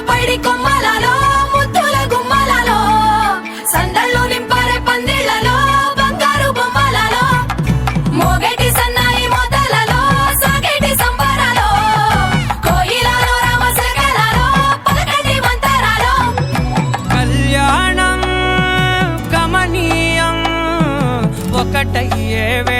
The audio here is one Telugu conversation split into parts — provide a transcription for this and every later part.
అమ్మలాల పైడి కొమ్మలలో ముద్దుల గుమ్మలలో సందళ్ళు నింపారే పందిళ్ళలో బంగారు బొమ్మలలో మోగటి సన్నాయి మొదలలో సాగటి సంబరాలో కోయిలలో రామశకలలో పలకటి మంతరాలో. కళ్యాణం గమనీయం ఒకటయ్యేవే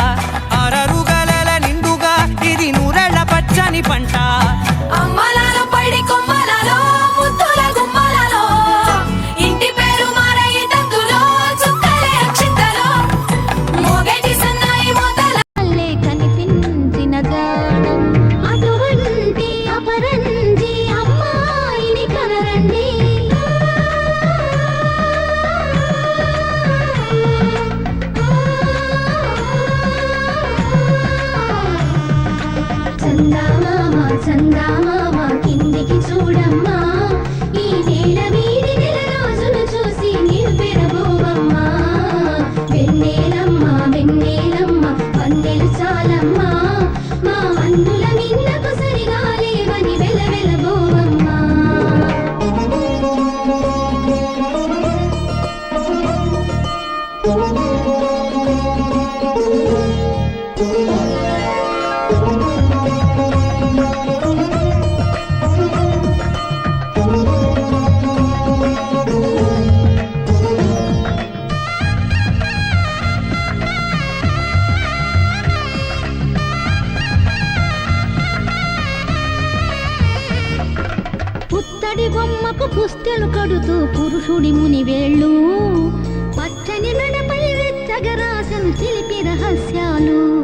చందామామ చందామామ కిందికి చూడమ్మా. ఈ నేల వీడి నెల రోజులు చూసి నివ్వెరబోవమ్మా వెన్నెలమ్మ వెన్నెలమ్మ వందెలు చాలమ్మా. మా వందుల మిన్నకు సరిగా లేవని వెలవెలబోవమ్మా పుత్తడి బొమ్మకు పుస్తెలు కడుతూ పురుషుడి ముని వేళ్ళు. పచ్చని మెడపై వెచ్చగరాసను చిలిపి రహస్యాలు.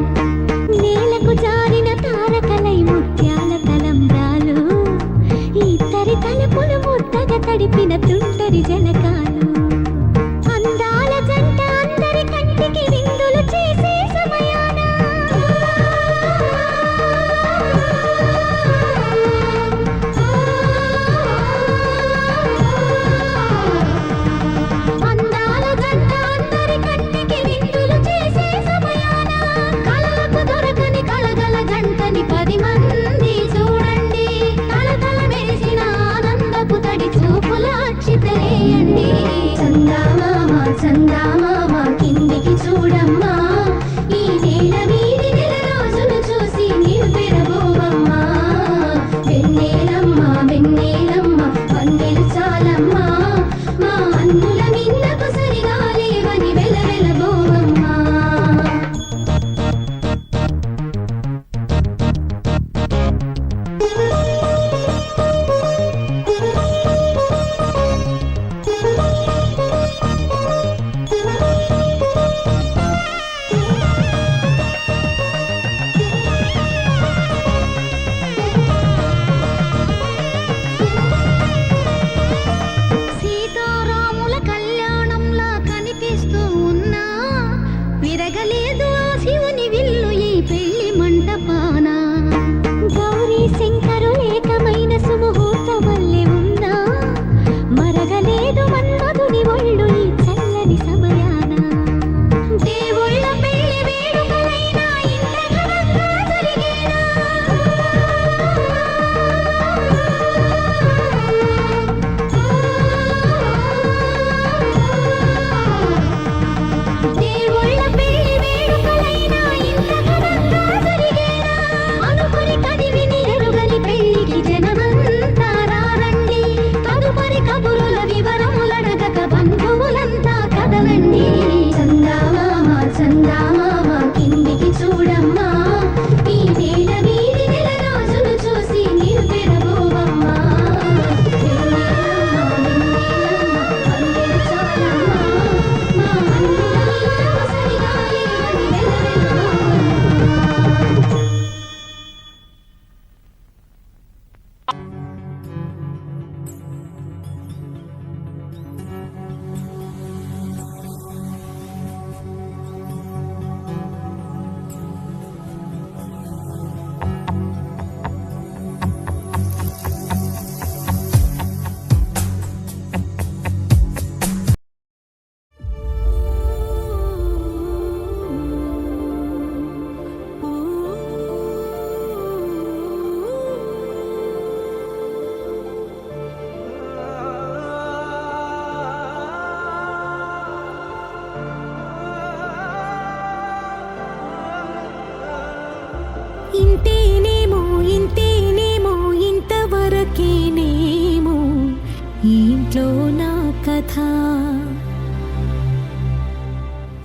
ఇంట్లో నా కథ.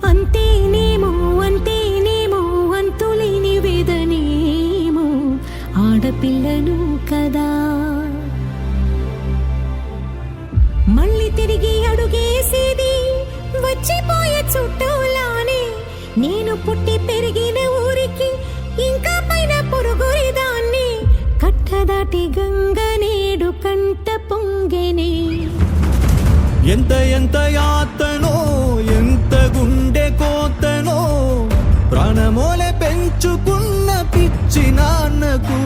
అంతేనేమో అంతేనేమో అంతులేని వేదనేమో ఆడపిల్లను కదా. మళ్ళీ తిరిగి అడుగేసేది వచ్చిపోయే చుట్టూలానే. నేను పుట్టి పెరిగిన ఊరికి ఇంకా పైన పొరుగురిదాన్ని కట్టదాటి గంగ నేడు కంట ఎంత ఎంత యాతనో ఎంత గుండె కోతనో ప్రాణమోలే పెంచుకున్న పిచ్చి నాన్నకు.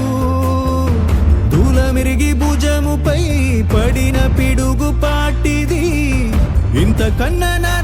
దూలమిరిగి భుజముపై పడిన పిడుగు పాటిది. ఇంతకన్నా నా